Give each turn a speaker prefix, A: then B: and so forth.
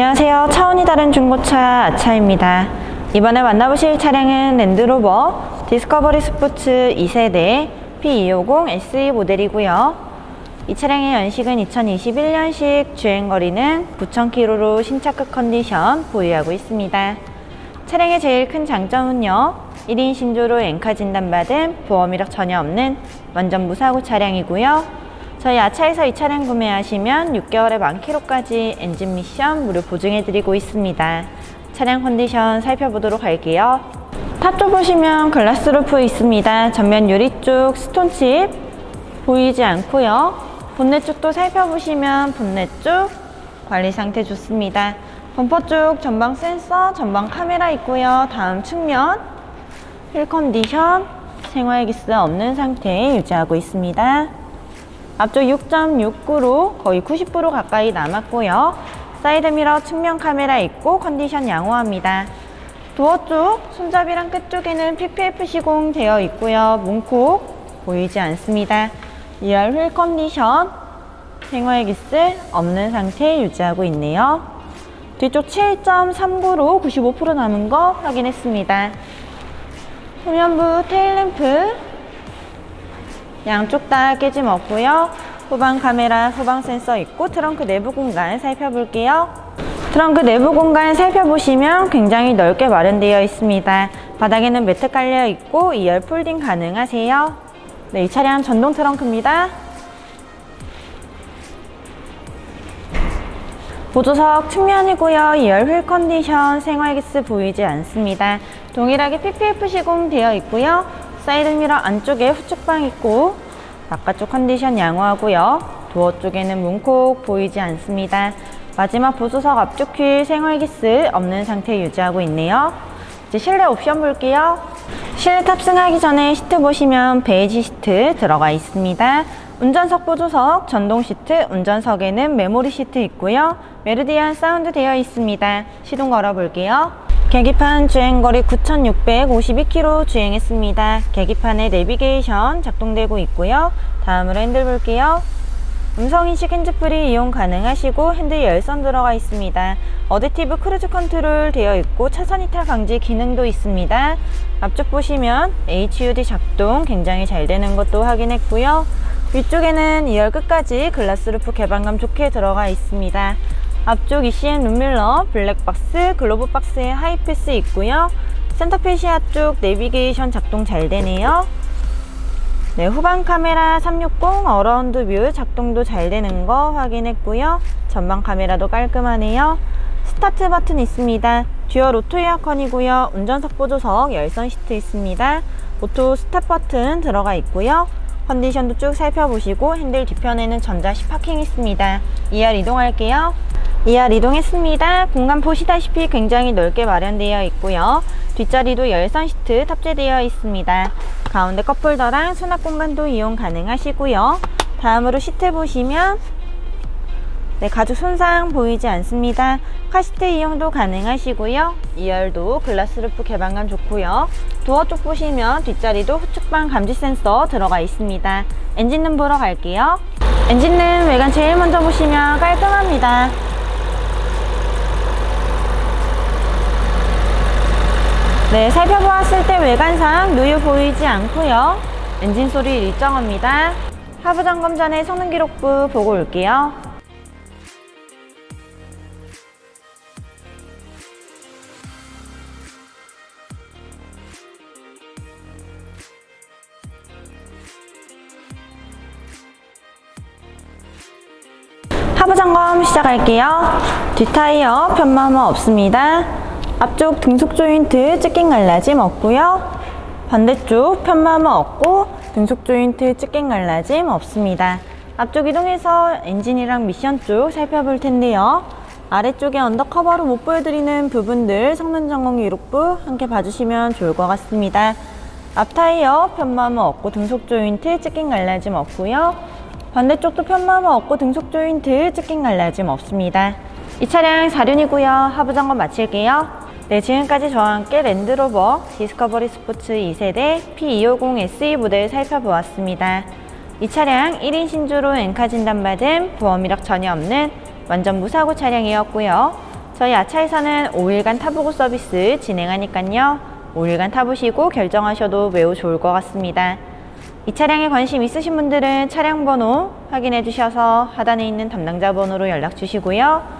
A: 안녕하세요. 차원이 다른 중고차 아차입니다. 이번에 만나보실 차량은 랜드로버 디스커버리 스포츠 2세대 P250 SE 모델이고요. 이 차량의 연식은 2021년식 주행거리는 9,000km로 신차급 컨디션 보유하고 있습니다. 차량의 제일 큰 장점은요. 1인 신조로 엔카 진단받은 보험 이력 전혀 없는 완전 무사고 차량이고요. 저희 아차에서 이 차량 구매하시면 6개월에 만 킬로까지 엔진 미션 무료 보증해드리고 있습니다. 차량 컨디션 살펴보도록 할게요. 탑쪽 보시면 글라스 루프 있습니다. 전면 유리 쪽 스톤칩 보이지 않고요. 본넷 쪽도 살펴보시면 본넷 쪽 관리 상태 좋습니다. 범퍼 쪽 전방 센서, 전방 카메라 있고요. 다음 측면 휠 컨디션 생활 기스 없는 상태 유지하고 있습니다. 앞쪽 6.69로 거의 90% 가까이 남았고요. 사이드미러 측면 카메라 있고 컨디션 양호합니다. 도어 쪽 손잡이랑 끝 쪽에는 PPF 시공 되어 있고요. 문콕 보이지 않습니다. 2열 휠 컨디션 생활 기스 없는 상태 유지하고 있네요. 뒤쪽 7.39로 95% 남은 거 확인했습니다. 후면부 테일램프 양쪽 다 깨짐 없고요. 후방 카메라, 후방 센서 있고 트렁크 내부 공간 살펴볼게요. 트렁크 내부 공간 살펴보시면 굉장히 넓게 마련되어 있습니다. 바닥에는 매트 깔려 있고 2열 폴딩 가능하세요. 네, 이 차량 전동 트렁크입니다. 보조석 측면이고요. 2열 휠 컨디션 생활기스 보이지 않습니다. 동일하게 PPF 시공되어 있고요. 사이드미러 안쪽에 후측방 있고 바깥쪽 컨디션 양호하고요. 도어 쪽에는 문콕 보이지 않습니다. 마지막 보조석 앞쪽 휠 생활기스 없는 상태 유지하고 있네요. 이제 실내 옵션 볼게요. 실내 탑승하기 전에 시트 보시면 베이지 시트 들어가 있습니다. 운전석 보조석, 전동 시트, 운전석에는 메모리 시트 있고요. 메르디안 사운드 되어 있습니다. 시동 걸어 볼게요. 계기판 주행거리 9,652km 주행했습니다. 계기판에 내비게이션 작동되고 있고요. 다음으로 핸들 볼게요. 음성인식 핸즈프리 이용 가능하시고 핸들 열선 들어가 있습니다. 어댑티브 크루즈 컨트롤 되어 있고 차선 이탈 방지 기능도 있습니다. 앞쪽 보시면 HUD 작동 굉장히 잘 되는 것도 확인했고요. 위쪽에는 2열 끝까지 글라스 루프 개방감 좋게 들어가 있습니다. 앞쪽 ECM 룸밀러, 블랙박스, 글로브 박스에 하이패스 있고요. 센터페시아 쪽 내비게이션 작동 잘 되네요. 네, 후방 카메라 360 어라운드 뷰 작동도 잘 되는 거 확인했고요. 전방 카메라도 깔끔하네요. 스타트 버튼 있습니다. 듀얼 오토 에어컨이고요. 운전석 보조석 열선 시트 있습니다. 오토 스탑 버튼 들어가 있고요. 컨디션도 쭉 살펴보시고 핸들 뒤편에는 전자 시파킹 있습니다. 2열 이동할게요. 2열 이동했습니다. 공간 보시다시피 굉장히 넓게 마련되어 있고요. 뒷자리도 열선 시트 탑재되어 있습니다. 가운데 컵홀더랑 수납 공간도 이용 가능하시고요. 다음으로 시트 보시면 네, 가죽 손상 보이지 않습니다. 카시트 이용도 가능하시고요. 2열도 글라스 루프 개방감 좋고요. 도어 쪽 보시면 뒷자리도 후측방 감지 센서 들어가 있습니다. 엔진룸 보러 갈게요. 엔진룸 외관 제일 먼저 보시면 깔끔합니다. 네, 살펴보았을 때 외관상 누유 보이지 않고요. 엔진 소리 일정합니다. 하부 점검 전에 성능 기록부 보고 올게요. 하부 점검 시작할게요. 뒷타이어 편마모 없습니다. 앞쪽 등속 조인트 찢긴 갈라짐 없고요. 반대쪽 편마모 없고 등속 조인트 찢긴 갈라짐 없습니다. 앞쪽 이동해서 엔진이랑 미션 쪽 살펴볼 텐데요. 아래쪽에 언더커버로 못 보여드리는 부분들 성능 점검 기록부 함께 봐주시면 좋을 것 같습니다. 앞 타이어 편마모 없고 등속 조인트 찢긴 갈라짐 없고요. 반대쪽도 편마모 없고 등속 조인트 찢긴 갈라짐 없습니다. 이 차량 4륜이고요. 하부 점검 마칠게요. 네, 지금까지 저와 함께 랜드로버 디스커버리 스포츠 2세대 P250 SE 모델 살펴보았습니다. 이 차량 1인 신주로 엔카 진단받은 보험 이력 전혀 없는 완전 무사고 차량이었고요. 저희 아차에서는 5일간 타보고 서비스 진행하니깐요. 5일간 타보시고 결정하셔도 매우 좋을 것 같습니다. 이 차량에 관심 있으신 분들은 차량 번호 확인해 주셔서 하단에 있는 담당자 번호로 연락 주시고요.